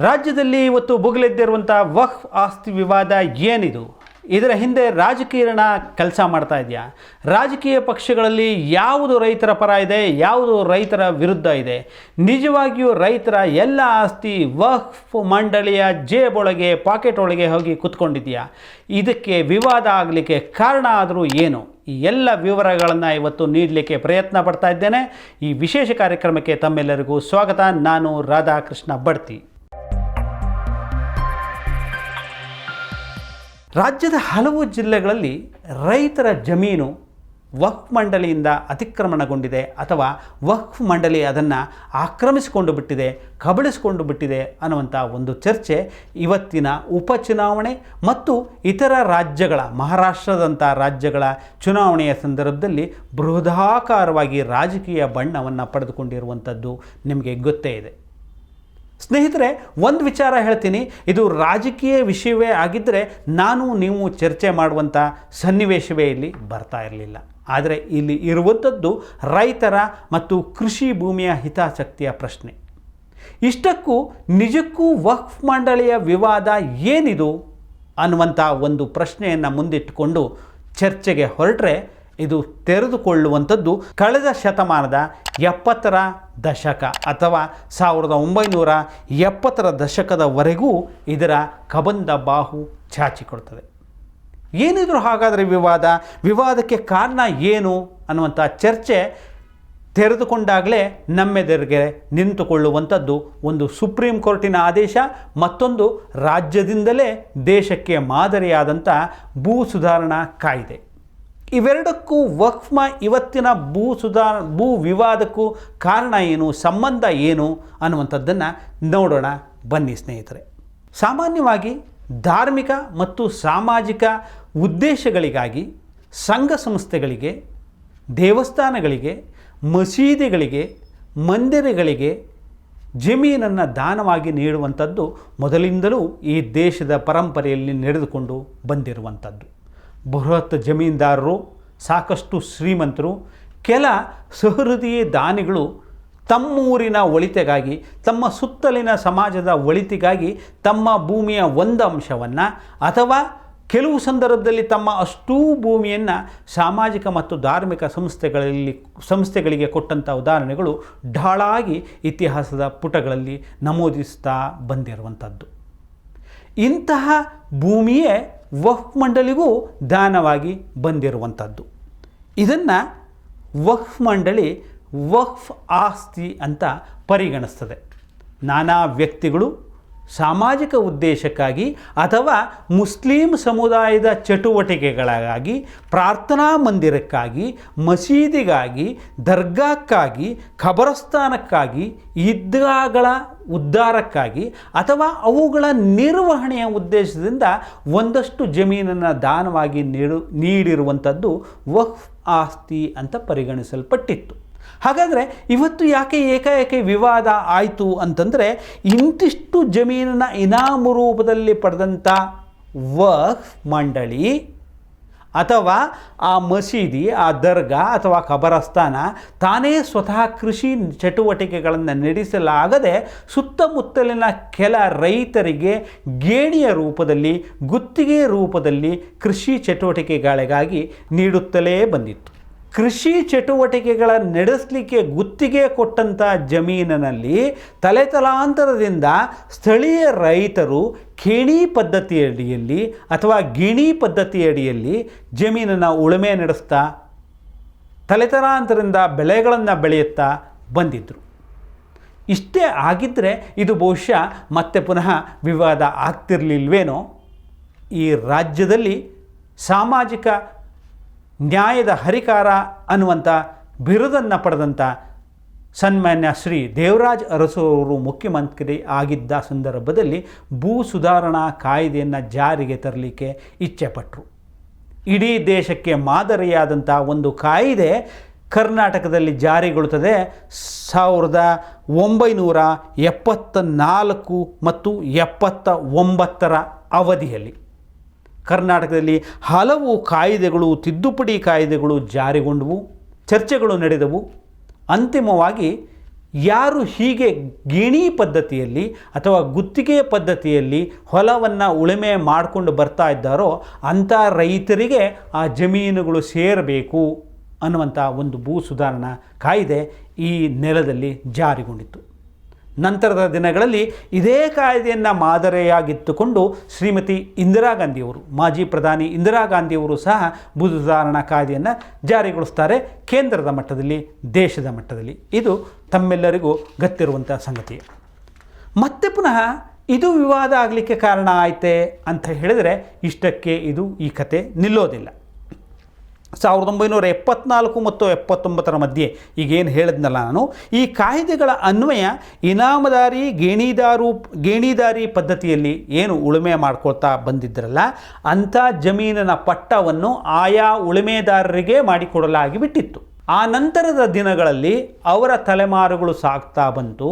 ರಾಜ್ಯದಲ್ಲಿ ಇವತ್ತು ಬುಗುಲೆದ್ದಿರುವಂಥ ವಕ್ಫ್ ಆಸ್ತಿ ವಿವಾದ ಏನಿದು? ಇದರ ಹಿಂದೆ ರಾಜಕೀಯಣ ಕೆಲಸ ಮಾಡ್ತಾ ಇದೆಯಾ? ರಾಜಕೀಯ ಪಕ್ಷಗಳಲ್ಲಿ ಯಾವುದು ರೈತರ ಪರ ಇದೆ, ಯಾವುದು ರೈತರ ವಿರುದ್ಧ ಇದೆ? ನಿಜವಾಗಿಯೂ ರೈತರ ಎಲ್ಲ ಆಸ್ತಿ ವಕ್ಫ್ ಮಂಡಳಿಯ ಜೇಬೊಳಗೆ ಪಾಕೆಟ್ ಒಳಗೆ ಹೋಗಿ ಕುತ್ಕೊಂಡಿದೆಯಾ? ಇದಕ್ಕೆ ವಿವಾದ ಆಗಲಿಕ್ಕೆ ಕಾರಣ ಆದರೂ ಏನು? ಈ ಎಲ್ಲ ವಿವರಗಳನ್ನು ಇವತ್ತು ನೀಡಲಿಕ್ಕೆ ಪ್ರಯತ್ನ ಪಡ್ತಾ ಇದ್ದೇನೆ. ಈ ವಿಶೇಷ ಕಾರ್ಯಕ್ರಮಕ್ಕೆ ತಮ್ಮೆಲ್ಲರಿಗೂ ಸ್ವಾಗತ. ನಾನು ರಾಧಾಕೃಷ್ಣ ಬಡ್ತಿ. ರಾಜ್ಯದ ಹಲವು ಜಿಲ್ಲೆಗಳಲ್ಲಿ ರೈತರ ಜಮೀನು ವಕ್ಫ್ ಮಂಡಳಿಯಿಂದ ಅತಿಕ್ರಮಣಗೊಂಡಿದೆ ಅಥವಾ ವಕ್ಫ್ ಮಂಡಳಿ ಅದನ್ನು ಆಕ್ರಮಿಸಿಕೊಂಡು ಬಿಟ್ಟಿದೆ, ಕಬಳಿಸಿಕೊಂಡು ಬಿಟ್ಟಿದೆ ಅನ್ನುವಂಥ ಒಂದು ಚರ್ಚೆ ಇವತ್ತಿನ ಉಪಚುನಾವಣೆ ಮತ್ತು ಇತರ ರಾಜ್ಯಗಳ, ಮಹಾರಾಷ್ಟ್ರದಂಥ ರಾಜ್ಯಗಳ ಚುನಾವಣೆಯ ಸಂದರ್ಭದಲ್ಲಿ ಬೃಹದಾಕಾರವಾಗಿ ರಾಜಕೀಯ ಬಣ್ಣವನ್ನು ಪಡೆದುಕೊಂಡಿರುವಂಥದ್ದು ನಿಮಗೆ ಗೊತ್ತೇ ಇದೆ. ಸ್ನೇಹಿತರೆ, ಒಂದು ವಿಚಾರ ಹೇಳ್ತೀನಿ. ಇದು ರಾಜಕೀಯ ವಿಷಯವೇ ಆಗಿದ್ದರೆ ನಾನು ನೀವು ಚರ್ಚೆ ಮಾಡುವಂಥ ಸನ್ನಿವೇಶವೇ ಇಲ್ಲಿ ಬರ್ತಾ ಇರಲಿಲ್ಲ. ಆದರೆ ಇಲ್ಲಿ ಇರುವಂಥದ್ದು ರೈತರ ಮತ್ತು ಕೃಷಿ ಭೂಮಿಯ ಹಿತಾಸಕ್ತಿಯ ಪ್ರಶ್ನೆ. ಇಷ್ಟಕ್ಕೂ ನಿಜಕ್ಕೂ ವಕ್ಫ್ ಮಂಡಳಿಯ ವಿವಾದ ಏನಿದು ಅನ್ನುವಂಥ ಒಂದು ಪ್ರಶ್ನೆಯನ್ನು ಮುಂದಿಟ್ಟುಕೊಂಡು ಚರ್ಚೆಗೆ ಹೊರಟ್ರೆ ಇದು ತೆರೆದುಕೊಳ್ಳುವಂಥದ್ದು ಕಳೆದ ಶತಮಾನದ ಎಪ್ಪತ್ತರ ದಶಕ ಅಥವಾ ಸಾವಿರದ ಒಂಬೈನೂರ ಎಪ್ಪತ್ತರ ದಶಕದವರೆಗೂ ಇದರ ಕಬಂದ ಬಾಹು ಚಾಚಿಕೊಡ್ತದೆ ಏನಿದ್ರು ಹಾಗಾದರೆ ವಿವಾದ, ವಿವಾದಕ್ಕೆ ಕಾರಣ ಏನು ಅನ್ನುವಂಥ ಚರ್ಚೆ ತೆರೆದುಕೊಂಡಾಗಲೇ ನಮ್ಮೆದುರಿಗೆ ನಿಂತುಕೊಳ್ಳುವಂಥದ್ದು ಒಂದು ಸುಪ್ರೀಂ ಕೋರ್ಟಿನ ಆದೇಶ, ಮತ್ತೊಂದು ರಾಜ್ಯದಿಂದಲೇ ದೇಶಕ್ಕೆ ಮಾದರಿಯಾದಂಥ ಭೂ ಸುಧಾರಣಾ ಕಾಯ್ದೆ. ಇವೆರಡಕ್ಕೂ ವಕ್ಫ್ಮ ಇವತ್ತಿನ ಭೂ ಸುಧಾರ ಭೂ ವಿವಾದಕ್ಕೂ ಕಾರಣ ಏನು, ಸಂಬಂಧ ಏನು ಅನ್ನುವಂಥದ್ದನ್ನು ನೋಡೋಣ. ಬನ್ನಿ ಸ್ನೇಹಿತರೆ. ಸಾಮಾನ್ಯವಾಗಿ ಧಾರ್ಮಿಕ ಮತ್ತು ಸಾಮಾಜಿಕ ಉದ್ದೇಶಗಳಿಗಾಗಿ ಸಂಘ ಸಂಸ್ಥೆಗಳಿಗೆ, ದೇವಸ್ಥಾನಗಳಿಗೆ, ಮಸೀದಿಗಳಿಗೆ, ಮಂದಿರಗಳಿಗೆ ಜಮೀನನ್ನು ದಾನವಾಗಿ ನೀಡುವಂಥದ್ದು ಮೊದಲಿಂದಲೂ ಈ ದೇಶದ ಪರಂಪರೆಯಲ್ಲಿ ನಡೆದುಕೊಂಡು ಬಂದಿರುವಂಥದ್ದು. ಬೃಹತ್ ಜಮೀನ್ದಾರರು, ಸಾಕಷ್ಟು ಶ್ರೀಮಂತರು, ಕೆಲ ಸಹೃದಯ ದಾನಿಗಳು ತಮ್ಮೂರಿನ ಒಳಿತೆಗಾಗಿ, ತಮ್ಮ ಸುತ್ತಲಿನ ಸಮಾಜದ ಒಳಿತಿಗಾಗಿ ತಮ್ಮ ಭೂಮಿಯ ಒಂದು ಅಂಶವನ್ನು ಅಥವಾ ಕೆಲವು ಸಂದರ್ಭದಲ್ಲಿ ತಮ್ಮ ಅಷ್ಟೂ ಭೂಮಿಯನ್ನು ಸಾಮಾಜಿಕ ಮತ್ತು ಧಾರ್ಮಿಕ ಸಂಸ್ಥೆಗಳಲ್ಲಿ, ಸಂಸ್ಥೆಗಳಿಗೆ ಕೊಟ್ಟಂಥ ಉದಾಹರಣೆಗಳು ಢಾಳಾಗಿ ಇತಿಹಾಸದ ಪುಟಗಳಲ್ಲಿ ನಮೂದಿಸ್ತಾ ಬಂದಿರುವಂಥದ್ದು ಇಂತಹ ಭೂಮಿಯೇ ವಕ್ಫ್ ಮಂಡಳಿಗೂ ದಾನವಾಗಿ ಬಂದಿರುವಂಥದ್ದು. ಇದನ್ನು ವಕ್ಫ್ ಮಂಡಳಿ ವಕ್ಫ್ ಆಸ್ತಿ ಅಂತ ಪರಿಗಣಿಸ್ತದೆ. ನಾನಾ ವ್ಯಕ್ತಿಗಳು ಸಾಮಾಜಿಕ ಉದ್ದೇಶಕ್ಕಾಗಿ ಅಥವಾ ಮುಸ್ಲಿಂ ಸಮುದಾಯದ ಚಟುವಟಿಕೆಗಳಿಗಾಗಿ ಪ್ರಾರ್ಥನಾ ಮಂದಿರಕ್ಕಾಗಿ, ಮಸೀದಿಗಾಗಿ, ದರ್ಗಾಕ್ಕಾಗಿ, ಖಬರಸ್ಥಾನಕ್ಕಾಗಿ, ಈದ್ಗಾಗಳ ಉದ್ಧಾರಕ್ಕಾಗಿ ಅಥವಾ ಅವುಗಳ ನಿರ್ವಹಣೆಯ ಉದ್ದೇಶದಿಂದ ಒಂದಷ್ಟು ಜಮೀನನ್ನು ದಾನವಾಗಿ ನೀಡು, ನೀಡಿರುವಂಥದ್ದು ವಕ್ಫ್ ಆಸ್ತಿ ಅಂತ ಪರಿಗಣಿಸಲ್ಪಟ್ಟಿತ್ತು. ಹಾಗಾದರೆ ಇವತ್ತು ಯಾಕೆ ಏಕಾಏಕಿ ವಿವಾದ ಆಯಿತು ಅಂತಂದರೆ ಇಂತಿಷ್ಟು ಜಮೀನನ್ನ ಇನಾಮು ರೂಪದಲ್ಲಿ ಪಡೆದಂಥ ವಕ್ ಮಂಡಳಿ ಅಥವಾ ಆ ಮಸೀದಿ, ಆ ದರ್ಗಾ ಅಥವಾ ಖಬರಸ್ಥಾನ ತಾನೇ ಸ್ವತಃ ಕೃಷಿ ಚಟುವಟಿಕೆಗಳನ್ನು ನಡೆಸಲಾಗದೆ ಸುತ್ತಮುತ್ತಲಿನ ಕೆಲ ರೈತರಿಗೆ ಗೇಣಿಯ ರೂಪದಲ್ಲಿ, ಗುತ್ತಿಗೆ ರೂಪದಲ್ಲಿ ಕೃಷಿ ಚಟುವಟಿಕೆಗಳಿಗಾಗಿ ನೀಡುತ್ತಲೇ ಬಂದಿತ್ತು. ಕೃಷಿ ಚಟುವಟಿಕೆಗಳ ನಡೆಸಲಿಕ್ಕೆ ಗುತ್ತಿಗೆ ಕೊಟ್ಟಂಥ ಜಮೀನಿನಲ್ಲಿ ತಲೆತಲಾಂತರದಿಂದ ಸ್ಥಳೀಯ ರೈತರು ಖೇಣಿ ಪದ್ಧತಿಯಡಿಯಲ್ಲಿ ಅಥವಾ ಗಿಣಿ ಪದ್ಧತಿಯಡಿಯಲ್ಲಿ ಜಮೀನನ್ನು ಉಳುಮೆ ನಡೆಸ್ತಾ, ತಲೆತಲಾಂತರದಿಂದ ಬೆಳೆಗಳನ್ನು ಬೆಳೆಯುತ್ತಾ ಬಂದಿದ್ದರು ಇಷ್ಟೇ ಆಗಿದ್ದರೆ ಇದು ಬಹುಶಃ ಮತ್ತೆ ಪುನಃ ವಿವಾದ ಆಗ್ತಿರಲಿಲ್ವೇನೋ? ಈ ರಾಜ್ಯದಲ್ಲಿ ಸಾಮಾಜಿಕ ನ್ಯಾಯದ ಹರಿಕಾರ ಅನ್ನುವಂಥ ಬಿರುದನ್ನು ಪಡೆದಂಥ ಸನ್ಮಾನ್ಯ ಶ್ರೀ ದೇವರಾಜ್ ಅರಸು ಅವರು ಮುಖ್ಯಮಂತ್ರಿ ಆಗಿದ್ದ ಸಂದರ್ಭದಲ್ಲಿ ಭೂ ಸುಧಾರಣಾ ಕಾಯ್ದೆಯನ್ನು ಜಾರಿಗೆ ತರಲಿಕ್ಕೆ ಇಚ್ಛೆಪಟ್ಟರು ಇಡೀ ದೇಶಕ್ಕೆ ಮಾದರಿಯಾದಂಥ ಒಂದು ಕಾಯಿದೆ ಕರ್ನಾಟಕದಲ್ಲಿ ಜಾರಿಗೊಳ್ಳುತ್ತದೆ. ಸಾವಿರದ ಒಂಬೈನೂರ ಎಪ್ಪತ್ತ ನಾಲ್ಕು ಮತ್ತು ಎಪ್ಪತ್ತ ಒಂಬತ್ತರ ಅವಧಿಯಲ್ಲಿ. ಕರ್ನಾಟಕದಲ್ಲಿ ಹಲವು ಕಾಯ್ದೆಗಳು, ತಿದ್ದುಪಡಿ ಕಾಯ್ದೆಗಳು ಜಾರಿಗೊಂಡವು, ಚರ್ಚೆಗಳು ನಡೆದವು. ಅಂತಿಮವಾಗಿ ಯಾರು ಹೀಗೆ ಗಿಣಿ ಪದ್ಧತಿಯಲ್ಲಿ ಅಥವಾ ಗುತ್ತಿಗೆ ಪದ್ಧತಿಯಲ್ಲಿ ಹೊಲವನ್ನು ಉಳುಮೆ ಮಾಡಿಕೊಂಡು ಬರ್ತಾ ಇದ್ದಾರೋ ಅಂಥ ರೈತರಿಗೆ ಆ ಜಮೀನುಗಳು ಸೇರಬೇಕು ಅನ್ನುವಂಥ ಒಂದು ಭೂ ಸುಧಾರಣಾ ಕಾಯ್ದೆ ಈ ನೆಲದಲ್ಲಿ ಜಾರಿಗೊಂಡಿತ್ತು. ನಂತರದ ದಿನಗಳಲ್ಲಿ ಇದೇ ಕಾಯ್ದೆಯನ್ನು ಮಾದರಿಯಾಗಿತ್ತುಕೊಂಡು ಶ್ರೀಮತಿ ಇಂದಿರಾ ಗಾಂಧಿಯವರು, ಮಾಜಿ ಪ್ರಧಾನಿ ಇಂದಿರಾ ಗಾಂಧಿಯವರು ಸಹ ಭೂ ಸುಧಾರಣಾ ಕಾಯ್ದೆಯನ್ನು ಜಾರಿಗೊಳಿಸ್ತಾರೆ ಕೇಂದ್ರದ ಮಟ್ಟದಲ್ಲಿ, ದೇಶದ ಮಟ್ಟದಲ್ಲಿ. ಇದು ತಮ್ಮೆಲ್ಲರಿಗೂ ಗೊತ್ತಿರುವಂಥ ಸಂಗತಿ. ಮತ್ತೆ ಪುನಃ ಇದು ವಿವಾದ ಆಗಲಿಕ್ಕೆ ಕಾರಣ ಆಯ್ತೆ ಅಂತ ಹೇಳಿದರೆ ಇಷ್ಟಕ್ಕೆ ಇದು ಈ ಕತೆ ನಿಲ್ಲೋದಿಲ್ಲ. ಸಾವಿರದ ಒಂಬೈನೂರ ಎಪ್ಪತ್ನಾಲ್ಕು ಮತ್ತು ಎಪ್ಪತ್ತೊಂಬತ್ತರ ಮಧ್ಯೆ ಈಗೇನು ಹೇಳಿದ್ನಲ್ಲ ನಾನು, ಈ ಕಾಯ್ದೆಗಳ ಅನ್ವಯ ಇನಾಮದಾರಿ, ಗೇಣಿದಾರು, ಗೇಣಿದಾರಿ ಪದ್ಧತಿಯಲ್ಲಿ ಏನು ಉಳುಮೆ ಮಾಡ್ಕೊಳ್ತಾ ಬಂದಿದ್ದರಲ್ಲ ಅಂಥ ಜಮೀನಿನ ಪಟ್ಟವನ್ನು ಆಯಾ ಉಳುಮೆದಾರರಿಗೆ ಮಾಡಿಕೊಡಲಾಗಿ ಬಿಟ್ಟಿತ್ತು. ಆ ನಂತರದ ದಿನಗಳಲ್ಲಿ ಅವರ ತಲೆಮಾರುಗಳು ಸಾಗ್ತಾ ಬಂತು.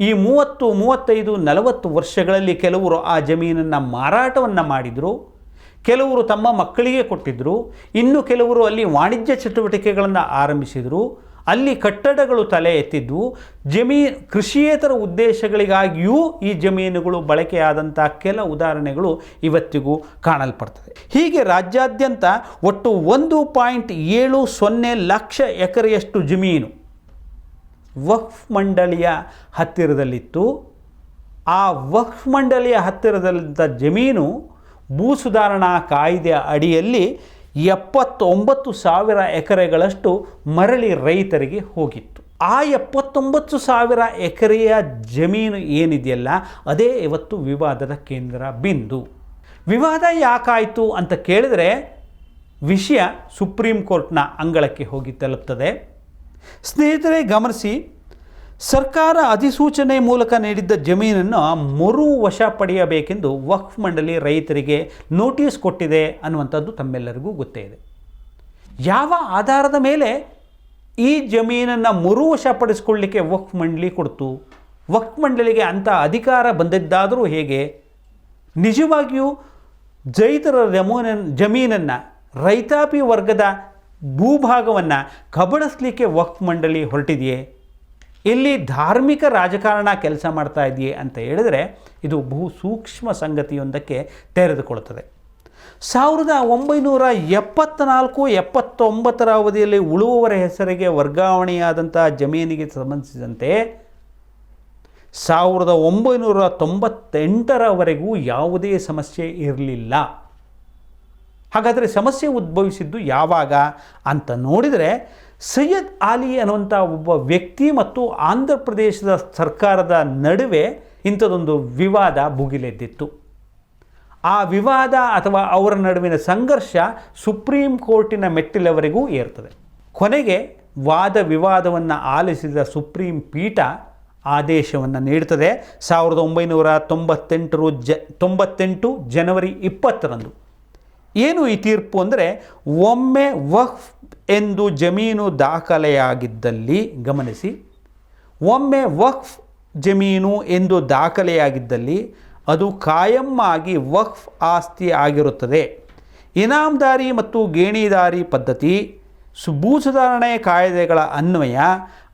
ಈ ಮೂವತ್ತು, ಮೂವತ್ತೈದು, ನಲವತ್ತು ವರ್ಷಗಳಲ್ಲಿ ಕೆಲವರು ಆ ಜಮೀನನ್ನು ಮಾರಾಟವನ್ನು ಮಾಡಿದರು. ಕೆಲವರು ತಮ್ಮ ಮಕ್ಕಳಿಗೆ ಕೊಟ್ಟಿದ್ದರು ಇನ್ನು ಕೆಲವರು ಅಲ್ಲಿ ವಾಣಿಜ್ಯ ಚಟುವಟಿಕೆಗಳನ್ನು ಆರಂಭಿಸಿದರು, ಅಲ್ಲಿ ಕಟ್ಟಡಗಳು ತಲೆ ಎತ್ತಿದ್ವು, ಜಮೀ, ಕೃಷಿಯೇತರ ಉದ್ದೇಶಗಳಿಗಾಗಿಯೂ ಈ ಜಮೀನುಗಳು ಬಳಕೆಯಾದಂಥ ಕೆಲ ಉದಾಹರಣೆಗಳು ಇವತ್ತಿಗೂ ಕಾಣಲ್ಪಡ್ತದೆ. ಹೀಗೆ ರಾಜ್ಯಾದ್ಯಂತ ಒಟ್ಟು ಒಂದು ಪಾಯಿಂಟ್ ಏಳು ಸೊನ್ನೆ ಲಕ್ಷ ಎಕರೆಯಷ್ಟು ಜಮೀನು ವಕ್ಫ್ ಮಂಡಳಿಯ ಹತ್ತಿರದಲ್ಲಿತ್ತು. ಆ ವಕ್ಫ್ ಮಂಡಳಿಯ ಹತ್ತಿರದಲ್ಲಿದ್ದ ಜಮೀನು ಭೂ ಸುಧಾರಣಾ ಕಾಯ್ದೆಯ ಅಡಿಯಲ್ಲಿ ಎಪ್ಪತ್ತೊಂಬತ್ತು ಸಾವಿರ ಎಕರೆಗಳಷ್ಟು ಮರಳಿ ರೈತರಿಗೆ ಹೋಗಿತ್ತು. ಆ ಎಪ್ಪತ್ತೊಂಬತ್ತು ಸಾವಿರ ಎಕರೆಯ ಜಮೀನು ಏನಿದೆಯಲ್ಲ, ಅದೇ ಇವತ್ತು ವಿವಾದದ ಕೇಂದ್ರ ಬಿಂದು. ವಿವಾದ ಯಾಕಾಯಿತು ಅಂತ ಕೇಳಿದರೆ ವಿಷಯ ಸುಪ್ರೀಂ ಕೋರ್ಟ್ನ ಅಂಗಳಕ್ಕೆ ಹೋಗಿ ತಲುಪ್ತದೆ. ಸ್ನೇಹಿತರೆ, ಗಮನಿಸಿ ಸರ್ಕಾರ ಅಧಿಸೂಚನೆ ಮೂಲಕ ನೀಡಿದ್ದ ಜಮೀನನ್ನು ಮರು ವಶ ಪಡೆಯಬೇಕೆಂದು ವಕ್ಫ್ ಮಂಡಳಿ ರೈತರಿಗೆ ನೋಟಿಸ್ ಕೊಟ್ಟಿದೆ ಅನ್ನುವಂಥದ್ದು ತಮ್ಮೆಲ್ಲರಿಗೂ ಗೊತ್ತೇ ಇದೆ. ಯಾವ ಆಧಾರದ ಮೇಲೆ ಈ ಜಮೀನನ್ನು ಮರು ವಶಪಡಿಸಿಕೊಳ್ಳಲಿಕ್ಕೆ ವಕ್ಫ್ ಮಂಡಳಿ ಕೊಡ್ತು? ವಕ್ಫ್ ಮಂಡಳಿಗೆ ಅಂಥ ಅಧಿಕಾರ ಬಂದಿದ್ದಾದರೂ ಹೇಗೆ? ನಿಜವಾಗಿಯೂ ಜೈತರ ರಮೋನ ಜಮೀನನ್ನು ರೈತಾಪಿ ವರ್ಗದ ಭೂಭಾಗವನ್ನು ಕಬಳಿಸ್ಲಿಕ್ಕೆ ವಕ್ಫ್ ಮಂಡಳಿ ಹೊರಟಿದೆಯೇ? ಇಲ್ಲಿ ಧಾರ್ಮಿಕ ರಾಜಕಾರಣ ಕೆಲಸ ಮಾಡ್ತಾ ಇದೆಯೇ ಅಂತ ಹೇಳಿದರೆ ಇದು ಬಹು ಸೂಕ್ಷ್ಮ ಸಂಗತಿಯೊಂದಕ್ಕೆ ತೆರೆದುಕೊಳ್ಳುತ್ತದೆ. ಸಾವಿರದ ಒಂಬೈನೂರ ಎಪ್ಪತ್ತ್ನಾಲ್ಕು ಎಪ್ಪತ್ತೊಂಬತ್ತರ ಅವಧಿಯಲ್ಲಿ ಉಳುವವರ ಹೆಸರಿಗೆ ವರ್ಗಾವಣೆಯಾದಂಥ ಜಮೀನಿಗೆ ಸಂಬಂಧಿಸಿದಂತೆ ಸಾವಿರದ ಒಂಬೈನೂರ ತೊಂಬತ್ತೆಂಟರವರೆಗೂ ಯಾವುದೇ ಸಮಸ್ಯೆ ಇರಲಿಲ್ಲ. ಹಾಗಾದರೆ ಸಮಸ್ಯೆ ಉದ್ಭವಿಸಿದ್ದು ಯಾವಾಗ ಅಂತ ನೋಡಿದರೆ ಸೈಯದ್ ಆಲಿ ಅನ್ನುವಂಥ ಒಬ್ಬ ವ್ಯಕ್ತಿ ಮತ್ತು ಆಂಧ್ರ ಪ್ರದೇಶದ ಸರ್ಕಾರದ ನಡುವೆ ಇಂಥದೊಂದು ವಿವಾದ ಭುಗಿಲೆದ್ದಿತ್ತು. ಆ ವಿವಾದ ಅಥವಾ ಅವರ ನಡುವಿನ ಸಂಘರ್ಷ ಸುಪ್ರೀಂ ಕೋರ್ಟಿನ ಮೆಟ್ಟಿಲವರೆಗೂ ಏರ್ತದೆ. ಕೊನೆಗೆ ವಾದ ವಿವಾದವನ್ನು ಆಲಿಸಿದ ಸುಪ್ರೀಂ ಪೀಠ ಆದೇಶವನ್ನು ನೀಡುತ್ತದೆ ಸಾವಿರದ ಒಂಬೈನೂರ ತೊಂಬತ್ತೆಂಟರು ಜ, ತೊಂಬತ್ತೆಂಟು ಜನವರಿ ಇಪ್ಪತ್ತರಂದು. ಏನು ಈ ತೀರ್ಪು ಅಂದರೆ, ಒಮ್ಮೆ ವಕ್ಫ್ ಎಂದು ಜಮೀನು ದಾಖಲೆಯಾಗಿದ್ದಲ್ಲಿ, ಗಮನಿಸಿ, ಒಮ್ಮೆ ವಕ್ಫ್ ಜಮೀನು ಎಂದು ದಾಖಲೆಯಾಗಿದ್ದಲ್ಲಿ, ಅದು ಕಾಯಂ ಆಗಿ ವಕ್ಫ್ ಆಸ್ತಿ ಆಗಿರುತ್ತದೆ. ಇನಾಮ್ದಾರಿ ಮತ್ತು ಗೇಣಿದಾರಿ ಪದ್ಧತಿ ಭೂ ಸುಧಾರಣೆ ಕಾಯ್ದೆಗಳ ಅನ್ವಯ,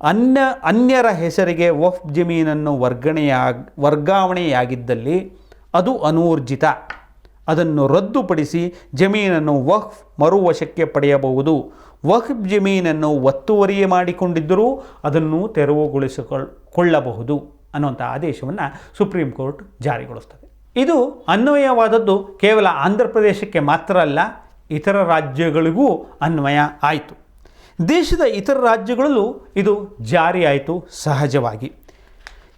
ಅನ್ಯ, ಅನ್ಯರ ಹೆಸರಿಗೆ ವಕ್ಫ್ ಜಮೀನನ್ನು ವರ್ಗಣೆಯಾಗ ವರ್ಗಾವಣೆಯಾಗಿದ್ದಲ್ಲಿ, ಅದು ಅನೂರ್ಜಿತ. ಅದನ್ನು ರದ್ದುಪಡಿಸಿ ಜಮೀನನ್ನು ವಕ್ಫ್ ಮರುವಶಕ್ಕೆ ಪಡೆಯಬಹುದು. ವಕ್ಫ್ ಜಮೀನನ್ನು ಒತ್ತುವರಿ ಮಾಡಿಕೊಂಡಿದ್ದರೂ ಅದನ್ನು ತೆರವುಗೊಳಿಸಿಕೊಳ್ಳಬಹುದು ಅನ್ನುವಂಥ ಆದೇಶವನ್ನು ಸುಪ್ರೀಂ ಕೋರ್ಟ್ ಜಾರಿಗೊಳಿಸ್ತದೆ. ಇದು ಅನ್ವಯವಾದದ್ದು ಕೇವಲ ಆಂಧ್ರ ಪ್ರದೇಶಕ್ಕೆ ಮಾತ್ರ ಅಲ್ಲ, ಇತರ ರಾಜ್ಯಗಳಿಗೂ ಅನ್ವಯ ಆಯಿತು. ದೇಶದ ಇತರ ರಾಜ್ಯಗಳಲ್ಲೂ ಇದು ಜಾರಿಯಾಯಿತು ಸಹಜವಾಗಿ.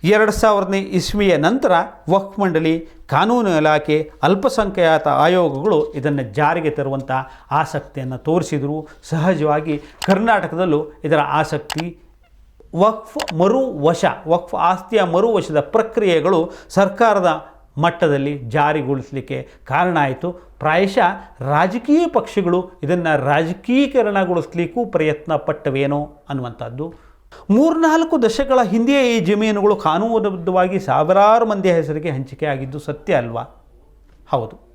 ಎರಡು ಸಾವಿರದನೇ ಇಸ್ವಿಯ ನಂತರ ವಕ್ಫ್ ಮಂಡಳಿ ಕಾನೂನು ಇಲಾಖೆ ಅಲ್ಪಸಂಖ್ಯಾತ ಆಯೋಗಗಳು ಇದನ್ನು ಜಾರಿಗೆ ತರುವಂಥ ಆಸಕ್ತಿಯನ್ನು ತೋರಿಸಿದರು. ಸಹಜವಾಗಿ ಕರ್ನಾಟಕದಲ್ಲೂ ಇದರ ಆಸಕ್ತಿ ವಕ್ಫ್ ಮರು ವಶ ವಕ್ಫ್ ಆಸ್ತಿಯ ಮರು ವಶದ ಪ್ರಕ್ರಿಯೆಗಳು ಸರ್ಕಾರದ ಮಟ್ಟದಲ್ಲಿ ಜಾರಿಗೊಳಿಸಲಿಕ್ಕೆ ಕಾರಣ ಆಯಿತು. ಪ್ರಾಯಶಃ ರಾಜಕೀಯ ಪಕ್ಷಗಳು ಇದನ್ನು ರಾಜಕೀಕರಣಗೊಳಿಸ್ಲಿಕ್ಕೂ ಪ್ರಯತ್ನ ಪಟ್ಟವೇನೋ ಅನ್ನುವಂಥದ್ದು. ಮೂರ್ನಾಲ್ಕು ದಶಕಗಳ ಹಿಂದೆಯೇ ಈ ಜಮೀನುಗಳು ಕಾನೂನುಬದ್ಧವಾಗಿ ಸಾವಿರಾರು ಮಂದಿಯ ಹೆಸರಿಗೆ ಹಂಚಿಕೆ ಆಗಿದ್ದು ಸತ್ಯ ಅಲ್ವಾ? ಹೌದು.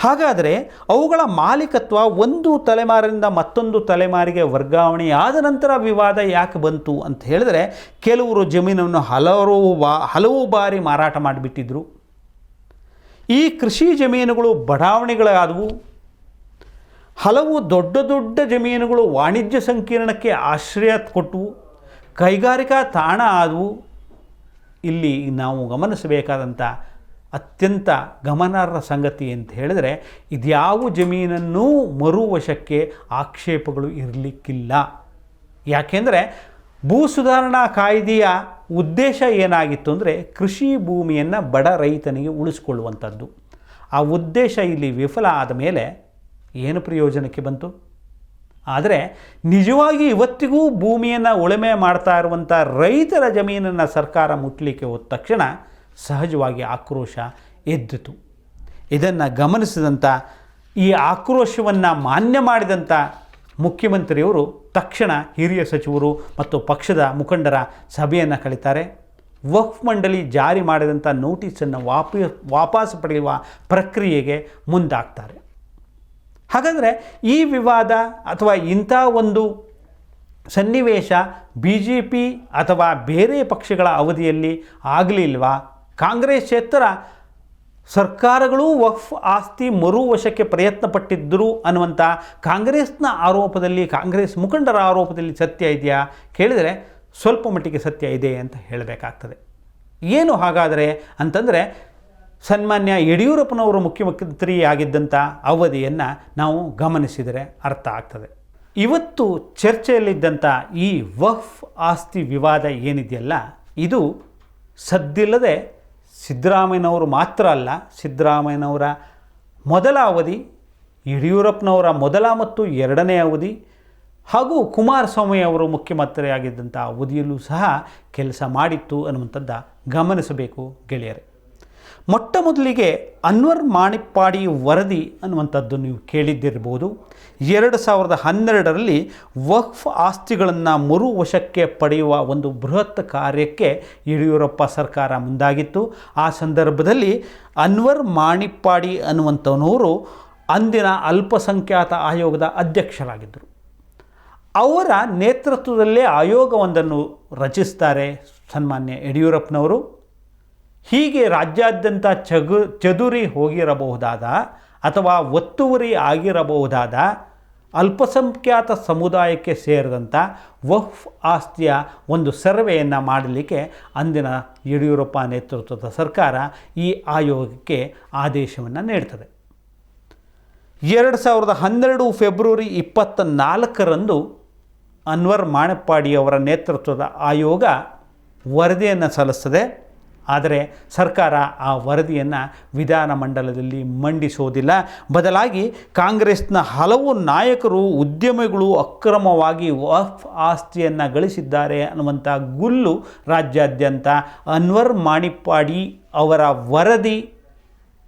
ಹಾಗಾದರೆ ಅವುಗಳ ಮಾಲೀಕತ್ವ ಒಂದು ತಲೆಮಾರಿನಿಂದ ಮತ್ತೊಂದು ತಲೆಮಾರಿಗೆ ವರ್ಗಾವಣೆಯಾದ ನಂತರ ವಿವಾದ ಯಾಕೆ ಬಂತು ಅಂತ ಹೇಳಿದ್ರೆ ಕೆಲವರು ಜಮೀನನ್ನು ಹಲವರು ಬಾ ಹಲವು ಬಾರಿ ಮಾರಾಟ ಮಾಡಿಬಿಟ್ಟಿದ್ರು. ಈ ಕೃಷಿ ಜಮೀನುಗಳು ಬಡಾವಣೆಗಳಾದವು. ಹಲವು ದೊಡ್ಡ ದೊಡ್ಡ ಜಮೀನುಗಳು ವಾಣಿಜ್ಯ ಸಂಕೀರ್ಣಕ್ಕೆ ಆಶ್ರಯ ಕೊಟ್ಟವು ಕೈಗಾರಿಕಾ ತಾಣ ಆದವು. ಇಲ್ಲಿ ನಾವು ಗಮನಿಸಬೇಕಾದಂಥ ಅತ್ಯಂತ ಗಮನಾರ್ಹ ಸಂಗತಿ ಅಂತ ಹೇಳಿದರೆ ಇದ್ಯಾವ ಜಮೀನನ್ನೂ ಮರುವಶಕ್ಕೆ ಆಕ್ಷೇಪಗಳು ಇರಲಿಕ್ಕಿಲ್ಲ. ಯಾಕೆಂದರೆ ಭೂ ಸುಧಾರಣಾ ಕಾಯ್ದೆಯ ಉದ್ದೇಶ ಏನಾಗಿತ್ತು ಅಂದರೆ ಕೃಷಿ ಭೂಮಿಯನ್ನು ಬಡ ರೈತನಿಗೆ ಉಳಿಸ್ಕೊಳ್ಳುವಂಥದ್ದು. ಆ ಉದ್ದೇಶ ಇಲ್ಲಿ ವಿಫಲ ಆದ ಮೇಲೆ ಏನು ಪ್ರಯೋಜನಕ್ಕೆ ಬಂತು? ಆದರೆ ನಿಜವಾಗಿ ಇವತ್ತಿಗೂ ಭೂಮಿಯನ್ನು ಉಳುಮೆ ಮಾಡ್ತಾ ಇರುವಂಥ ರೈತರ ಜಮೀನನ್ನು ಸರ್ಕಾರ ಮುಟ್ಟಲಿಕ್ಕೆ ಹೋದ ತಕ್ಷಣ ಸಹಜವಾಗಿ ಆಕ್ರೋಶ ಎದ್ದಿತು. ಇದನ್ನು ಗಮನಿಸಿದಂಥ ಈ ಆಕ್ರೋಶವನ್ನು ಮಾನ್ಯ ಮಾಡಿದಂಥ ಮುಖ್ಯಮಂತ್ರಿಯವರು ತಕ್ಷಣ ಹಿರಿಯ ಸಚಿವರು ಮತ್ತು ಪಕ್ಷದ ಮುಖಂಡರ ಸಭೆಯನ್ನು ಕಳೀತಾರೆ. ವಕ್ಫ್ ಮಂಡಳಿ ಜಾರಿ ಮಾಡಿದಂಥ ನೋಟಿಸನ್ನು ವಾಪಿ, ವಾಪಸ್ ಪಡೆಯುವ ಪ್ರಕ್ರಿಯೆಗೆ ಮುಂದಾಗ್ತಾರೆ. ಹಾಗಾದರೆ ಈ ವಿವಾದ ಅಥವಾ ಇಂಥ ಒಂದು ಸನ್ನಿವೇಶ ಬಿ ಜೆ ಪಿ ಅಥವಾ ಬೇರೆ ಪಕ್ಷಗಳ ಅವಧಿಯಲ್ಲಿ ಆಗಲಿಲ್ವಾ? ಕಾಂಗ್ರೆಸ್ ಎತ್ತರ ಸರ್ಕಾರಗಳು ವಫ್ ಆಸ್ತಿ ಮರುವಶಕ್ಕೆ ಪ್ರಯತ್ನ ಪಟ್ಟಿದ್ದರು ಅನ್ನುವಂಥ ಕಾಂಗ್ರೆಸ್ನ ಆರೋಪದಲ್ಲಿ, ಕಾಂಗ್ರೆಸ್ ಮುಖಂಡರ ಆರೋಪದಲ್ಲಿ ಸತ್ಯ ಇದೆಯಾ? ಕೇಳಿದರೆ ಸ್ವಲ್ಪ ಮಟ್ಟಿಗೆ ಸತ್ಯ ಇದೆ ಅಂತ ಹೇಳಬೇಕಾಗ್ತದೆ. ಏನು ಹಾಗಾದರೆ ಅಂತಂದರೆ ಸನ್ಮಾನ್ಯ ಯಡಿಯೂರಪ್ಪನವರು ಮುಖ್ಯಮಂತ್ರಿ ಆಗಿದ್ದಂಥ ಅವಧಿಯನ್ನು ನಾವು ಗಮನಿಸಿದರೆ ಅರ್ಥ ಆಗ್ತದೆ. ಇವತ್ತು ಚರ್ಚೆಯಲ್ಲಿದ್ದಂಥ ಈ ವಫ್ ಆಸ್ತಿ ವಿವಾದ ಏನಿದೆಯಲ್ಲ, ಇದು ಸದ್ದಿಲ್ಲದೆ ಸಿದ್ದರಾಮಯ್ಯನವರು ಮಾತ್ರ ಅಲ್ಲ, ಸಿದ್ದರಾಮಯ್ಯನವರ ಮೊದಲ ಅವಧಿ, ಯಡಿಯೂರಪ್ಪನವರ ಮೊದಲ ಮತ್ತು ಎರಡನೇ ಅವಧಿ, ಹಾಗೂ ಕುಮಾರಸ್ವಾಮಿ ಅವರು ಮುಖ್ಯಮಂತ್ರಿಯಾಗಿದ್ದಂಥ ಅವಧಿಯಲ್ಲೂ ಸಹ ಕೆಲಸ ಮಾಡಿತ್ತು ಅನ್ನುವಂಥದ್ದು ಗಮನಿಸಬೇಕು ಗೆಳೆಯರೆ. ಮೊಟ್ಟ ಮೊದಲಿಗೆ ಅನ್ವರ್ ಮಾಣಿಪ್ಪಾಡಿ ವರದಿ ಅನ್ನುವಂಥದ್ದು ನೀವು ಕೇಳಿದ್ದಿರ್ಬೋದು. ಎರಡು ಸಾವಿರದ ಹನ್ನೆರಡರಲ್ಲಿ ವಕ್ಫ್ ಆಸ್ತಿಗಳನ್ನು ಮರು ವಶಕ್ಕೆ ಪಡೆಯುವ ಒಂದು ಬೃಹತ್ ಕಾರ್ಯಕ್ಕೆ ಯಡಿಯೂರಪ್ಪ ಸರ್ಕಾರ ಮುಂದಾಗಿತ್ತು. ಆ ಸಂದರ್ಭದಲ್ಲಿ ಅನ್ವರ್ ಮಾಣಿಪ್ಪಾಡಿ ಅನ್ನುವಂಥವನವರು ಅಂದಿನ ಅಲ್ಪಸಂಖ್ಯಾತ ಆಯೋಗದ ಅಧ್ಯಕ್ಷರಾಗಿದ್ದರು. ಅವರ ನೇತೃತ್ವದಲ್ಲೇ ಆಯೋಗವೊಂದನ್ನು ರಚಿಸ್ತಾರೆ ಸನ್ಮಾನ್ಯ ಯಡಿಯೂರಪ್ಪನವರು. ಹೀಗೆ ರಾಜ್ಯಾದ್ಯಂತ ಚಗು ಚದುರಿ ಹೋಗಿರಬಹುದಾದ ಅಥವಾ ಒತ್ತುವರಿ ಆಗಿರಬಹುದಾದ ಅಲ್ಪಸಂಖ್ಯಾತ ಸಮುದಾಯಕ್ಕೆ ಸೇರಿದಂಥ ವಫ್ ಆಸ್ತಿಯ ಒಂದು ಸರ್ವೆಯನ್ನು ಮಾಡಲಿಕ್ಕೆ ಅಂದಿನ ಯಡಿಯೂರಪ್ಪ ನೇತೃತ್ವದ ಸರ್ಕಾರ ಈ ಆಯೋಗಕ್ಕೆ ಆದೇಶವನ್ನು ನೀಡ್ತದೆ. ಎರಡು ಸಾವಿರದ ಹನ್ನೆರಡು ಫೆಬ್ರವರಿ ಇಪ್ಪತ್ತ ನಾಲ್ಕರಂದು ಅನ್ವರ್ ಮಾಣಪ್ಪಾಡಿಯವರ ನೇತೃತ್ವದ ಆಯೋಗ ವರದಿಯನ್ನು ಸಲ್ಲಿಸ್ತದೆ. ಆದರೆ ಸರ್ಕಾರ ಆ ವರದಿಯನ್ನು ವಿಧಾನಮಂಡಲದಲ್ಲಿ ಮಂಡಿಸೋದಿಲ್ಲ. ಬದಲಾಗಿ ಕಾಂಗ್ರೆಸ್ನ ಹಲವು ನಾಯಕರು, ಉದ್ಯಮಿಗಳು ಅಕ್ರಮವಾಗಿ ವಫ್ ಆಸ್ತಿಯನ್ನು ಗಳಿಸಿದ್ದಾರೆ ಅನ್ನುವಂಥ ಗುಲ್ಲು ರಾಜ್ಯಾದ್ಯಂತ. ಅನ್ವರ್ ಮಾಣಿಪ್ಪಾಡಿ ಅವರ ವರದಿ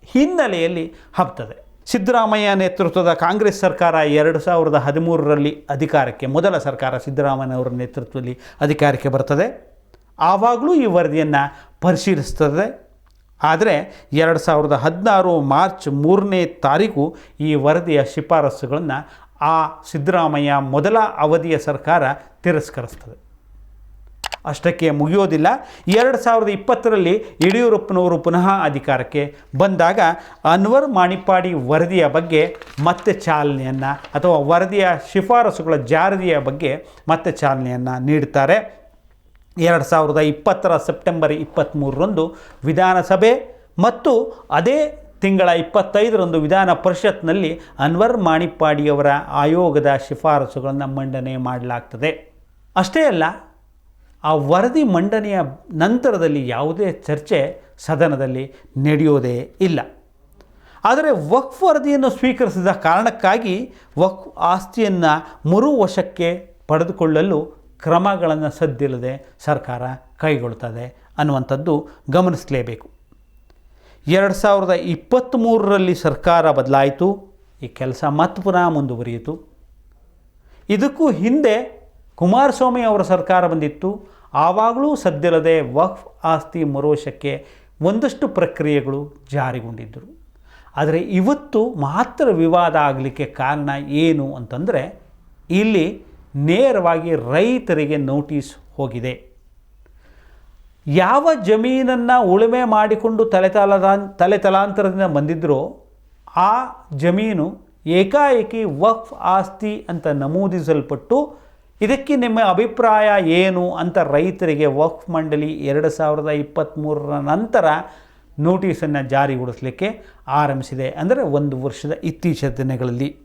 ಹಿನ್ನೆಲೆಯಲ್ಲಿ ಹಬ್ತದೆ. ಸಿದ್ದರಾಮಯ್ಯ ನೇತೃತ್ವದ ಕಾಂಗ್ರೆಸ್ ಸರ್ಕಾರ ಎರಡು ಸಾವಿರದ ಹದಿಮೂರರಲ್ಲಿ ಅಧಿಕಾರಕ್ಕೆ, ಮೊದಲ ಸರ್ಕಾರ ಸಿದ್ದರಾಮಯ್ಯನವರ ನೇತೃತ್ವದಲ್ಲಿ ಅಧಿಕಾರಕ್ಕೆ ಬರ್ತದೆ. ಆವಾಗಲೂ ಈ ವರದಿಯನ್ನು ಪರಿಶೀಲಿಸ್ತದೆ. ಆದರೆ ಎರಡು ಸಾವಿರದ ಹದಿನಾರು ಮಾರ್ಚ್ ಮೂರನೇ ತಾರೀಕು ಈ ವರದಿಯ ಶಿಫಾರಸುಗಳನ್ನು ಆ ಸಿದ್ದರಾಮಯ್ಯ ಮೊದಲ ಅವಧಿಯ ಸರ್ಕಾರ ತಿರಸ್ಕರಿಸ್ತದೆ. ಅಷ್ಟಕ್ಕೆ ಮುಗಿಯೋದಿಲ್ಲ. ಎರಡು ಸಾವಿರದ ಇಪ್ಪತ್ತರಲ್ಲಿ ಯಡಿಯೂರಪ್ಪನವರು ಪುನಃ ಅಧಿಕಾರಕ್ಕೆ ಬಂದಾಗ ಅನ್ವರ್ ಮಾಣಿಪಾಡಿ ವರದಿಯ ಬಗ್ಗೆ ಮತ್ತೆ ಚಾಲನೆಯನ್ನು ಅಥವಾ ವರದಿಯ ಶಿಫಾರಸುಗಳ ಜಾರಿಯ ಬಗ್ಗೆ ಮತ್ತೆ ಚಾಲನೆಯನ್ನು ನೀಡ್ತಾರೆ. ಎರಡು ಸಾವಿರದ ಇಪ್ಪತ್ತರ ಸೆಪ್ಟೆಂಬರ್ ಇಪ್ಪತ್ತ್ಮೂರರಂದು ವಿಧಾನಸಭೆ ಮತ್ತು ಅದೇ ತಿಂಗಳ ಇಪ್ಪತ್ತೈದರಂದು ವಿಧಾನ ಪರಿಷತ್ನಲ್ಲಿ ಅನ್ವರ್ ಮಾಣಿಪ್ಪಾಡಿಯವರ ಆಯೋಗದ ಶಿಫಾರಸುಗಳನ್ನು ಮಂಡನೆ ಮಾಡಲಾಗ್ತದೆ. ಅಷ್ಟೇ ಅಲ್ಲ, ಆ ವರದಿ ಮಂಡನೆಯ ನಂತರದಲ್ಲಿ ಯಾವುದೇ ಚರ್ಚೆ ಸದನದಲ್ಲಿ ನಡೆಯೋದೇ ಇಲ್ಲ. ಆದರೆ ವಕ್ಫ್ ವರದಿಯನ್ನು ಸ್ವೀಕರಿಸಿದ ಕಾರಣಕ್ಕಾಗಿ ವಕ್ ಆಸ್ತಿಯನ್ನು ಮರು ವಶಕ್ಕೆ ಪಡೆದುಕೊಳ್ಳಲು ಕ್ರಮಗಳನ್ನು ಸದ್ದಿಲ್ಲದೆ ಸರ್ಕಾರ ಕೈಗೊಳ್ತದೆ ಅನ್ನುವಂಥದ್ದು ಗಮನಿಸಲೇಬೇಕು. ಎರಡು ಸಾವಿರದ ಇಪ್ಪತ್ತ್ಮೂರರಲ್ಲಿ ಸರ್ಕಾರ ಬದಲಾಯಿತು, ಈ ಕೆಲಸ ಮತ್ತೆ ಪುನಃ ಮುಂದುವರಿಯಿತು. ಇದಕ್ಕೂ ಹಿಂದೆ ಕುಮಾರಸ್ವಾಮಿ ಅವರ ಸರ್ಕಾರ ಬಂದಿತ್ತು. ಆವಾಗಲೂ ಸದ್ದಿಲ್ಲದೆ ವಕ್ಫ್ ಆಸ್ತಿ ಮರೋಶಕ್ಕೆ ಒಂದಷ್ಟು ಪ್ರಕ್ರಿಯೆಗಳು ಜಾರಿಗೊಂಡಿದ್ದರು. ಆದರೆ ಇವತ್ತು ಮಾತ್ರ ವಿವಾದ ಆಗಲಿಕ್ಕೆ ಕಾರಣ ಏನು ಅಂತಂದರೆ, ಇಲ್ಲಿ ನೇರವಾಗಿ ರೈತರಿಗೆ ನೋಟಿಸ್ ಹೋಗಿದೆ. ಯಾವ ಜಮೀನನ್ನು ಉಳುಮೆ ಮಾಡಿಕೊಂಡು ತಲೆ ತಲೆತಲಾಂತರದಿಂದ ತಲೆ ತಲಾಂತರದಿಂದ ಬಂದಿದ್ದರೋ ಆ ಜಮೀನು ಏಕಾಏಕಿ ವಕ್ಫ್ ಆಸ್ತಿ ಅಂತ ನಮೂದಿಸಲ್ಪಟ್ಟು ಇದಕ್ಕೆ ನಿಮ್ಮ ಅಭಿಪ್ರಾಯ ಏನು ಅಂತ ರೈತರಿಗೆ ವಕ್ಫ್ ಮಂಡಳಿ ಎರಡು ಸಾವಿರದ ಇಪ್ಪತ್ತ್ಮೂರರ ನಂತರ ನೋಟಿಸನ್ನು ಜಾರಿಗೊಳಿಸಲಿಕ್ಕೆ ಆರಂಭಿಸಿದೆ. ಅಂದರೆ ಒಂದು ವರ್ಷದ ಇತ್ತೀಚಿನ ದಿನಗಳಲ್ಲಿ.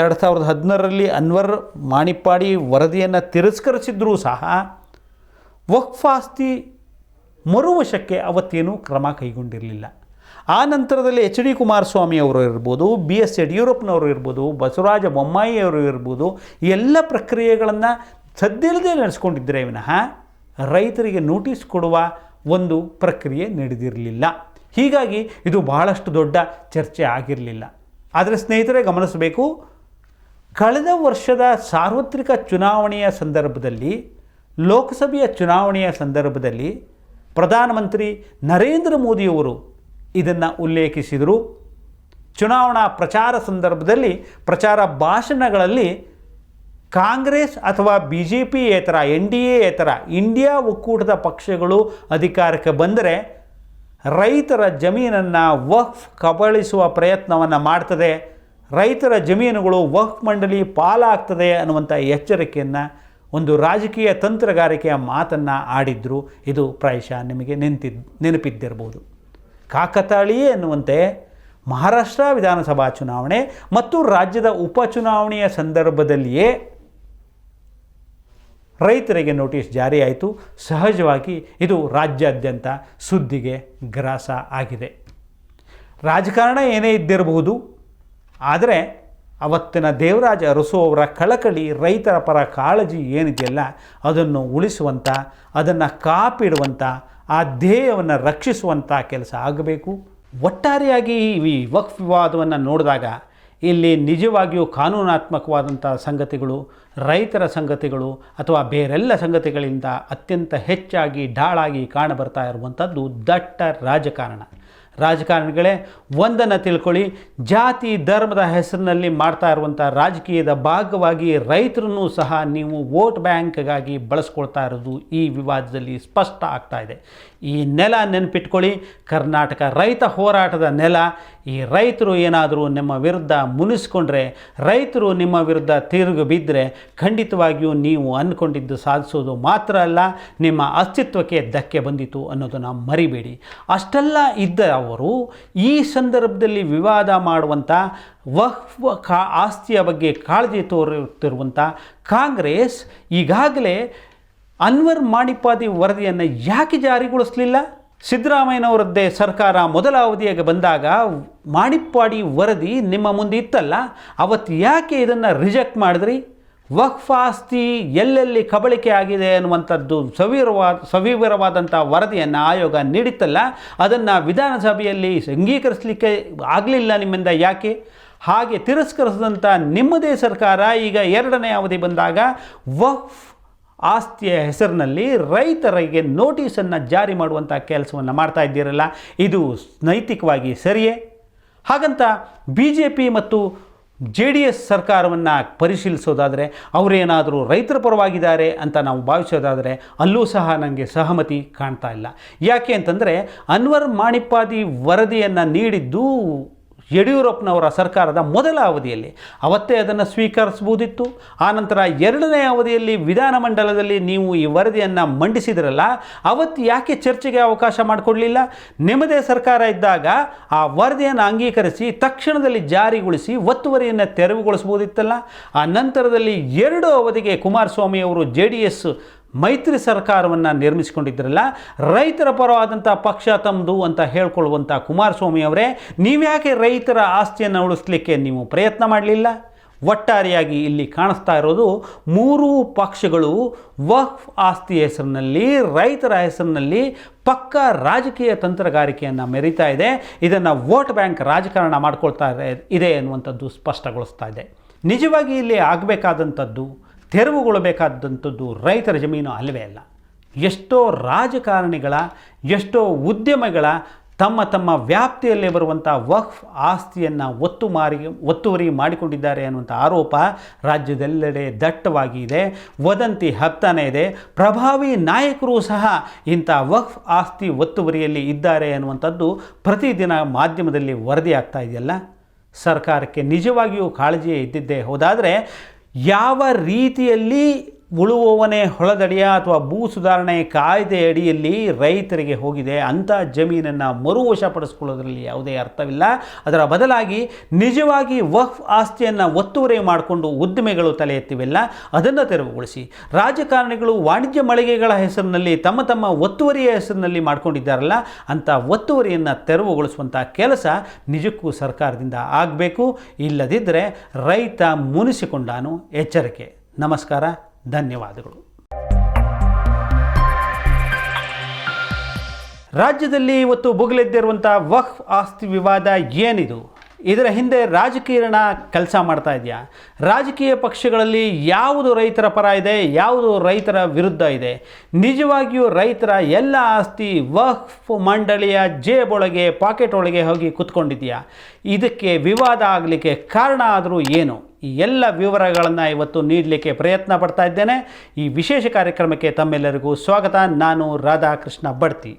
ಎರಡು ಸಾವಿರದ ಹದಿನಾರರಲ್ಲಿ ಅನ್ವರ್ ಮಾಣಿಪ್ಪಾಡಿ ವರದಿಯನ್ನು ತಿರಸ್ಕರಿಸಿದ್ರೂ ಸಹ ವಕ್ಫ್ ಆಸ್ತಿ ಮರುವಶಕ್ಕೆ ಅವತ್ತೇನೂ ಕ್ರಮ ಕೈಗೊಂಡಿರಲಿಲ್ಲ. ಆ ನಂತರದಲ್ಲಿ ಎಚ್ ಡಿ ಕುಮಾರಸ್ವಾಮಿ ಅವರು ಇರ್ಬೋದು, ಬಿ ಎಸ್ ಯಡಿಯೂರಪ್ಪನವರು ಇರ್ಬೋದು, ಬಸವರಾಜ ಬೊಮ್ಮಾಯಿ ಅವರು ಇರ್ಬೋದು, ಎಲ್ಲ ಪ್ರಕ್ರಿಯೆಗಳನ್ನು ಸದ್ದಿಲ್ಲದೆ ನಡೆಸ್ಕೊಂಡಿದ್ದರೆ ವಿನಃ ರೈತರಿಗೆ ನೋಟಿಸ್ ಕೊಡುವ ಒಂದು ಪ್ರಕ್ರಿಯೆ ನಡೆದಿರಲಿಲ್ಲ. ಹೀಗಾಗಿ ಇದು ಬಹಳಷ್ಟು ದೊಡ್ಡ ಚರ್ಚೆ ಆಗಿರಲಿಲ್ಲ. ಆದರೆ ಸ್ನೇಹಿತರೆ ಗಮನಿಸಬೇಕು, ಕಳೆದ ವರ್ಷದ ಸಾರ್ವತ್ರಿಕ ಚುನಾವಣೆಯ ಸಂದರ್ಭದಲ್ಲಿ, ಲೋಕಸಭೆಯ ಚುನಾವಣೆಯ ಸಂದರ್ಭದಲ್ಲಿ ಪ್ರಧಾನಮಂತ್ರಿ ನರೇಂದ್ರ ಮೋದಿಯವರು ಇದನ್ನು ಉಲ್ಲೇಖಿಸಿದರು. ಚುನಾವಣಾ ಪ್ರಚಾರ ಸಂದರ್ಭದಲ್ಲಿ, ಪ್ರಚಾರ ಭಾಷಣಗಳಲ್ಲಿ ಕಾಂಗ್ರೆಸ್ ಅಥವಾ ಬಿ ಜೆ ಪಿ ಏತರ ಎನ್ ಡಿ ಎ ಇಂಡಿಯಾ ಒಕ್ಕೂಟದ ಪಕ್ಷಗಳು ಅಧಿಕಾರಕ್ಕೆ ಬಂದರೆ ರೈತರ ಜಮೀನನ್ನು ವಕ್ಫ್ ಕಬಳಿಸುವ ಪ್ರಯತ್ನವನ್ನು ಮಾಡ್ತದೆ. ರೈತರ ಜಮೀನುಗಳು ವಕ್ಫ್ ಮಂಡಳಿ ಪಾಲಾಗ್ತದೆ ಅನ್ನುವಂಥ ಎಚ್ಚರಿಕೆಯನ್ನು ಒಂದು ರಾಜಕೀಯ ತಂತ್ರಗಾರಿಕೆಯ ಮಾತನ್ನು ಆಡಿದ್ರು. ಇದು ಪ್ರಾಯಶಃ ನಿಮಗೆ ನೆನಪಿದ್, ನೆನಪಿದ್ದಿರ್ಬೋದು. ಕಾಕತಾಳಿಯೇ ಎನ್ನುವಂತೆ ಮಹಾರಾಷ್ಟ್ರ ವಿಧಾನಸಭಾ ಚುನಾವಣೆ ಮತ್ತು ರಾಜ್ಯದ ಉಪಚುನಾವಣೆಯ ಸಂದರ್ಭದಲ್ಲಿಯೇ ರೈತರಿಗೆ ನೋಟಿಸ್ ಜಾರಿಯಾಯಿತು. ಸಹಜವಾಗಿ ಇದು ರಾಜ್ಯಾದ್ಯಂತ ಸುದ್ದಿಗೆ ಗ್ರಾಸ ಆಗಿದೆ. ರಾಜಕಾರಣ ಏನೇ ಇದ್ದಿರಬಹುದು, ಆದರೆ ಅವತ್ತಿನ ದೇವರಾಜ ಅರಸು ಅವರ ಕಳಕಳಿ ರೈತರ ಪರ ಕಾಳಜಿ ಏನಿದೆಯಲ್ಲ, ಅದನ್ನು ಉಳಿಸುವಂಥ ಅದನ್ನು ಕಾಪಿಡುವಂಥ ಆ ಧ್ಯೇಯವನ್ನು ರಕ್ಷಿಸುವಂಥ ಕೆಲಸ ಆಗಬೇಕು. ಒಟ್ಟಾರೆಯಾಗಿ ಈ ವಕ್ಫ್ ವಿವಾದವನ್ನು ನೋಡಿದಾಗ ಇಲ್ಲಿ ನಿಜವಾಗಿಯೂ ಕಾನೂನಾತ್ಮಕವಾದಂಥ ಸಂಗತಿಗಳು, ರೈತರ ಸಂಗತಿಗಳು ಅಥವಾ ಬೇರೆಲ್ಲ ಸಂಗತಿಗಳಿಂದ ಅತ್ಯಂತ ಹೆಚ್ಚಾಗಿ ಢಾಳಾಗಿ ಕಾಣಬರ್ತಾ ಇರುವಂಥದ್ದು ದಟ್ಟ ರಾಜಕಾರಣ. ರಾಜಕಾರಣಿಗಳೇ, ಒಂದನ್ನು ತಿಳ್ಕೊಳ್ಳಿ. ಜಾತಿ ಧರ್ಮದ ಹೆಸರಿನಲ್ಲಿ ಮಾಡ್ತಾ ಇರುವಂಥ ರಾಜಕೀಯದ ಭಾಗವಾಗಿ ರೈತರನ್ನು ಸಹ ನೀವು ವೋಟ್ ಬ್ಯಾಂಕ್ಗಾಗಿ ಬಳಸ್ಕೊಳ್ತಾ ಇರೋದು ಈ ವಿವಾದದಲ್ಲಿ ಸ್ಪಷ್ಟ ಆಗ್ತಾ ಇದೆ. ಈ ನೆಲ ನೆನಪಿಟ್ಕೊಳ್ಳಿ. ಕರ್ನಾಟಕ ರೈತ ಹೋರಾಟದ ನೆಲ. ಈ ರೈತರು ಏನಾದರೂ ನಿಮ್ಮ ವಿರುದ್ಧ ಮುನಿಸ್ಕೊಂಡ್ರೆ, ರೈತರು ನಿಮ್ಮ ವಿರುದ್ಧ ತಿರುಗು ಬಿದ್ದರೆ ಖಂಡಿತವಾಗಿಯೂ ನೀವು ಅಂದ್ಕೊಂಡಿದ್ದು ಸಾಧಿಸೋದು ಮಾತ್ರ ಅಲ್ಲ, ನಿಮ್ಮ ಅಸ್ತಿತ್ವಕ್ಕೆ ಧಕ್ಕೆ ಬಂದಿತು ಅನ್ನೋದನ್ನು ಮರಿಬೇಡಿ. ಅಷ್ಟೆಲ್ಲ ಇದ್ದ ಅವರು ಈ ಸಂದರ್ಭದಲ್ಲಿ ವಿವಾದ ಮಾಡುವಂಥ ವಹ್ವ ಕಾ ಆಸ್ತಿಯ ಬಗ್ಗೆ ಕಾಳಜಿ ತೋರುತ್ತಿರುವಂಥ ಕಾಂಗ್ರೆಸ್ ಈಗಾಗಲೇ ಅನ್ವರ್ ಮಾಣಿಪಾದಿ ವರದಿಯನ್ನು ಯಾಕೆ ಜಾರಿಗೊಳಿಸಲಿಲ್ಲ? ಸಿದ್ದರಾಮಯ್ಯನವರದ್ದೇ ಸರ್ಕಾರ ಮೊದಲ ಅವಧಿಯಾಗಿ ಬಂದಾಗ ಮಾಣಿಪ್ಪಾಡಿ ವರದಿ ನಿಮ್ಮ ಮುಂದೆ ಇತ್ತಲ್ಲ, ಅವತ್ತು ಯಾಕೆ ಇದನ್ನು ರಿಜೆಕ್ಟ್ ಮಾಡಿದ್ರಿ? ವಕ್ಫ್ ಆಸ್ತಿ ಎಲ್ಲೆಲ್ಲಿ ಕಬಳಿಕೆ ಆಗಿದೆ ಅನ್ನುವಂಥದ್ದು ಸವಿರವಾದ ಸವಿವರವಾದಂಥ ವರದಿಯನ್ನು ಆಯೋಗ ನೀಡಿತ್ತಲ್ಲ, ಅದನ್ನು ವಿಧಾನಸಭೆಯಲ್ಲಿ ಅಂಗೀಕರಿಸಲಿಕ್ಕೆ ಆಗಲಿಲ್ಲ ನಿಮ್ಮಿಂದ ಯಾಕೆ? ಹಾಗೆ ತಿರಸ್ಕರಿಸಿದಂಥ ನಿಮ್ಮದೇ ಸರ್ಕಾರ ಈಗ ಎರಡನೇ ಅವಧಿ ಬಂದಾಗ ವಕ್ಫ್ ಆಸ್ತಿಯ ಹೆಸರಿನಲ್ಲಿ ರೈತರಿಗೆ ನೋಟಿಸನ್ನು ಜಾರಿ ಮಾಡುವಂಥ ಕೆಲಸವನ್ನು ಮಾಡ್ತಾ ಇದ್ದೀರಲ್ಲ, ಇದು ನೈತಿಕವಾಗಿ ಸರಿಯೇ? ಹಾಗಂತ ಬಿ ಜೆ ಪಿ ಮತ್ತು ಜೆ ಡಿ ಎಸ್ ಸರ್ಕಾರವನ್ನು ಪರಿಶೀಲಿಸೋದಾದರೆ ಅವರೇನಾದರೂ ರೈತರ ಪರವಾಗಿದ್ದಾರೆ ಅಂತ ನಾವು ಭಾವಿಸೋದಾದರೆ ಅಲ್ಲೂ ಸಹ ನನಗೆ ಸಹಮತಿ ಕಾಣ್ತಾ ಇಲ್ಲ. ಯಾಕೆ ಅಂತಂದರೆ ಅನ್ವರ್ ಮಾಣಿಪ್ಪಾದಿ ವರದಿಯನ್ನು ನೀಡಿದ್ದು ಯಡಿಯೂರಪ್ಪನವರ ಸರ್ಕಾರದ ಮೊದಲ ಅವಧಿಯಲ್ಲಿ. ಅವತ್ತೇ ಅದನ್ನು ಸ್ವೀಕರಿಸ್ಬೋದಿತ್ತು ಆನಂತರ ಎರಡನೇ ಅವಧಿಯಲ್ಲಿ ವಿಧಾನಮಂಡಲದಲ್ಲಿ ನೀವು ಈ ವರದಿಯನ್ನು ಮಂಡಿಸಿದ್ರಲ್ಲ, ಅವತ್ತು ಯಾಕೆ ಚರ್ಚೆಗೆ ಅವಕಾಶ ಮಾಡಿಕೊಡಲಿಲ್ಲ? ನಿಮ್ಮದೇ ಸರ್ಕಾರ ಇದ್ದಾಗ ಆ ವರದಿಯನ್ನು ಅಂಗೀಕರಿಸಿ ತಕ್ಷಣದಲ್ಲಿ ಜಾರಿಗೊಳಿಸಿ ಒತ್ತುವರಿಯನ್ನು ತೆರವುಗೊಳಿಸಬಹುದಿತ್ತಲ್ಲ? ಆ ನಂತರದಲ್ಲಿ ಎರಡು ಅವಧಿಗೆ ಕುಮಾರಸ್ವಾಮಿ ಅವರು ಜೆ ಡಿ ಎಸ್ ಮೈತ್ರಿ ಸರ್ಕಾರವನ್ನು ನಿರ್ಮಿಸಿಕೊಂಡಿದ್ದರಲ್ಲ ರೈತರ ಪರವಾದಂಥ ಪಕ್ಷ ತಮ್ಮದು ಅಂತ ಹೇಳ್ಕೊಳ್ಳುವಂಥ ಕುಮಾರಸ್ವಾಮಿ ಅವರೇ ನೀವ್ಯಾಕೆ ರೈತರ ಆಸ್ತಿಯನ್ನು ಉಳಿಸ್ಲಿಕ್ಕೆ ನೀವು ಪ್ರಯತ್ನ ಮಾಡಲಿಲ್ಲ? ಒಟ್ಟಾರೆಯಾಗಿ ಇಲ್ಲಿ ಕಾಣಿಸ್ತಾ ಇರೋದು ಮೂರು ಪಕ್ಷಗಳು ವಕ್ಫ್ ಆಸ್ತಿ ಹೆಸರಿನಲ್ಲಿ, ರೈತರ ಹೆಸರಿನಲ್ಲಿ ಪಕ್ಕ ರಾಜಕೀಯ ತಂತ್ರಗಾರಿಕೆಯನ್ನು ಮೆರಿತಾ ಇದೆ. ಇದನ್ನು ವೋಟ್ ಬ್ಯಾಂಕ್ ರಾಜಕಾರಣ ಮಾಡ್ಕೊಳ್ತಾ ಇದೆ ಅನ್ನುವಂಥದ್ದು ಸ್ಪಷ್ಟಗೊಳಿಸ್ತಾ ಇದೆ. ನಿಜವಾಗಿ ಇಲ್ಲಿ ಆಗಬೇಕಾದಂಥದ್ದು ತೆರವುಗೊಳ್ಳಬೇಕಾದಂಥದ್ದು ರೈತರ ಜಮೀನು ಅಲ್ಲವೇ ಅಲ್ಲ. ಎಷ್ಟೋ ರಾಜಕಾರಣಿಗಳ, ಎಷ್ಟೋ ಉದ್ಯಮಗಳ ತಮ್ಮ ತಮ್ಮ ವ್ಯಾಪ್ತಿಯಲ್ಲಿ ಬರುವಂಥ ವಕ್ಫ್ ಆಸ್ತಿಯನ್ನು ಒತ್ತು ಮಾರಿ, ಒತ್ತುವರಿ ಮಾಡಿಕೊಂಡಿದ್ದಾರೆ ಅನ್ನುವಂಥ ಆರೋಪ ರಾಜ್ಯದೆಲ್ಲೆಡೆ ದಟ್ಟವಾಗಿ ಇದೆ. ವದಂತಿ ಹಬ್ತಾನೆ ಇದೆ. ಪ್ರಭಾವಿ ನಾಯಕರು ಸಹ ಇಂಥ ವಕ್ಫ್ ಆಸ್ತಿ ಒತ್ತುವರಿಯಲ್ಲಿ ಇದ್ದಾರೆ ಅನ್ನುವಂಥದ್ದು ಪ್ರತಿದಿನ ಮಾಧ್ಯಮದಲ್ಲಿ ವರದಿಯಾಗ್ತಾ ಇದೆಯಲ್ಲ. ಸರ್ಕಾರಕ್ಕೆ ನಿಜವಾಗಿಯೂ ಕಾಳಜಿ ಇದ್ದಿದ್ದೇ. ಹೋದಾದರೆ ಯಾವ ರೀತಿಯಲ್ಲಿ ಉಳುವವನೇ ಹೊಳದಡಿಯ ಅಥವಾ ಭೂ ಸುಧಾರಣೆ ಕಾಯ್ದೆ ಅಡಿಯಲ್ಲಿ ರೈತರಿಗೆ ಹೋಗಿದೆ ಅಂಥ ಜಮೀನನ್ನು ಮರುವಶಪಡಿಸ್ಕೊಳ್ಳೋದ್ರಲ್ಲಿ ಯಾವುದೇ ಅರ್ಥವಿಲ್ಲ. ಅದರ ಬದಲಾಗಿ ನಿಜವಾಗಿ ವಕ್ಫ್ ಆಸ್ತಿಯನ್ನು ಒತ್ತುವರಿ ಮಾಡಿಕೊಂಡು ಉದ್ದಿಮೆಗಳು ತಲೆ ಎತ್ತಿವೆಲ್ಲ. ಅದನ್ನು ತೆರವುಗೊಳಿಸಿ. ರಾಜಕಾರಣಿಗಳು ವಾಣಿಜ್ಯ ಮಳಿಗೆಗಳ ಹೆಸರಿನಲ್ಲಿ ತಮ್ಮ ತಮ್ಮ ಒತ್ತುವರಿಯ ಹೆಸರಿನಲ್ಲಿ ಮಾಡ್ಕೊಂಡಿದ್ದಾರಲ್ಲ ಅಂಥ ಒತ್ತುವರಿಯನ್ನು ತೆರವುಗೊಳಿಸುವಂಥ ಕೆಲಸ ನಿಜಕ್ಕೂ ಸರ್ಕಾರದಿಂದ ಆಗಬೇಕು. ಇಲ್ಲದಿದ್ದರೆ ರೈತ ಮುನಿಸಿಕೊಂಡಾನು ಎಚ್ಚರಿಕೆ. ನಮಸ್ಕಾರ. ಧನ್ಯವಾದಗಳು. ರಾಜ್ಯದಲ್ಲಿ ಇವತ್ತು ಬುಗುಲೆದ್ದಿರುವಂಥ ವಕ್ಫ್ ಆಸ್ತಿ ವಿವಾದ ಏನಿದು? ಇದರ ಹಿಂದೆ ರಾಜಕೀಯನ ಕೆಲಸ ಮಾಡ್ತಾ ಇದೆಯಾ? ರಾಜಕೀಯ ಪಕ್ಷಗಳಲ್ಲಿ ಯಾವುದು ರೈತರ ಪರ ಇದೆ, ಯಾವುದು ರೈತರ ವಿರುದ್ಧ ಇದೆ? ನಿಜವಾಗಿಯೂ ರೈತರ ಎಲ್ಲ ಆಸ್ತಿ ವಕ್ಫ್ ಮಂಡಳಿಯ ಜೇಬೊಳಗೆ ಪಾಕೆಟ್ ಒಳಗೆ ಹೋಗಿ ಕುತ್ಕೊಂಡಿದೆಯಾ? ಇದಕ್ಕೆ ವಿವಾದ ಆಗಲಿಕ್ಕೆ ಕಾರಣ ಆದರೂ ಏನು? ಈ ಎಲ್ಲ ವಿವರಗಳನ್ನು ಇವತ್ತು ನೀಡಲಿಕ್ಕೆ ಪ್ರಯತ್ನ ಪಡ್ತಾ ಇದ್ದೇನೆ. ಈ ವಿಶೇಷ ಕಾರ್ಯಕ್ರಮಕ್ಕೆ ತಮ್ಮೆಲ್ಲರಿಗೂ ಸ್ವಾಗತ. ನಾನು ರಾಧಾಕೃಷ್ಣ ಬಡ್ತಿ.